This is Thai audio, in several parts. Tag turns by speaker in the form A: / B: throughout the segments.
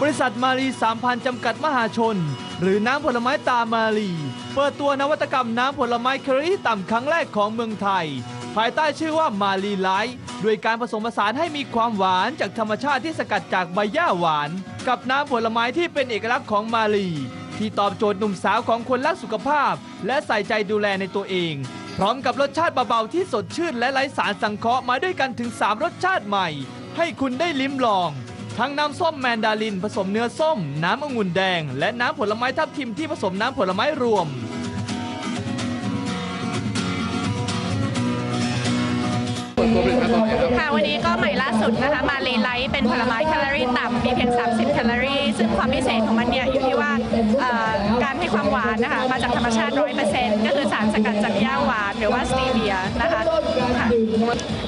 A: บริษัทมารีสามพันจำกัดมหาชน หรือน้ำผลไม้ตามารี เปิดตัวนวัตกรรมน้ำผลไม้แคลอรี่ต่ำครั้งแรกของเมืองไทย ภายใต้ชื่อว่ามารีไลท์ด้วยการผสมผสานให้มีความหวานจากธรรมชาติที่สกัดจากใบหญ้าหวาน กับน้ำผลไม้ที่เป็นเอกลักษณ์ของมารีที่ตอบโจทย์หนุ่มสาวของคนรักสุขภาพ และใส่ใจดูแลในตัวเอง พร้อมกับรสชาติเบาๆที่สดชื่นและไร้สารสังเคราะห์มาด้วยกันถึง 3 รสชาติใหม่ ให้คุณได้ลิ้มลอง ทั้งน้ำส้มแมนดาริน ผสมเนื้อส้ม น้ำองุ่นแดง และน้ำผลไม้ทับทิมที่ผสมน้ำผลไม้รวม
B: ค่ะวันนี้ก็ใหม่ล่าสุดนะคะมารีไลท์เป็นผลไม้แคลอรี่ต่ำมีเพียง 30 แคลอรี่ ซึ่งความพิเศษของมันเนี่ยอยู่ที่ว่าเอ่อการให้ความหวานนะคะมาจากธรรมชาติ 100%ก็คือสารสกัดจากหญ้าหวานหรือว่าสตีเวียนะคะค่ะ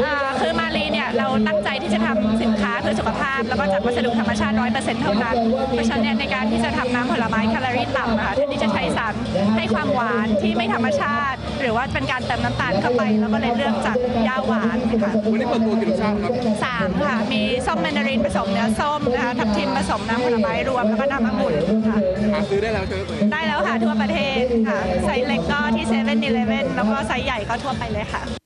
B: เอ่อคือมารีเนี่ยเราตั้งใจที่จะทำสินค้าเพื่อสุข แล้วก็จากวัสดุธรรมชาติ 100%เท่านั้น เพราะฉะนั้นเนี่ยในการที่จะทำน้ำผลไม้แคลอรี่ต่ำนะคะแทนที่จะใช้สารให้ความหวานที่ไม่ธรรมชาติ หรือว่าเป็นการเติมน้ำตาลเข้าไป แล้วก็เลยเลือกจากหญ้าหวานค่ะ
C: วันนี้เปิดตัวกี่รสชาติครับ
B: สามค่ะ มีส้มแมนดารินผสมเนื้อส้มนะคะทับทิมผสมน้ำผลไม้รวมแล้วก็น้ำองุ่นค่ะ
C: หาซื้อได้แล้วใช่ไหมเปิด
B: ได้แล้วค่ะทั่วประเทศค่ะไซส์เล็กก็ที่เซเว่นอีเลฟเว่นแล้วก็ไซส์ใหญ่ก็ทั่วไปเลยค่ะ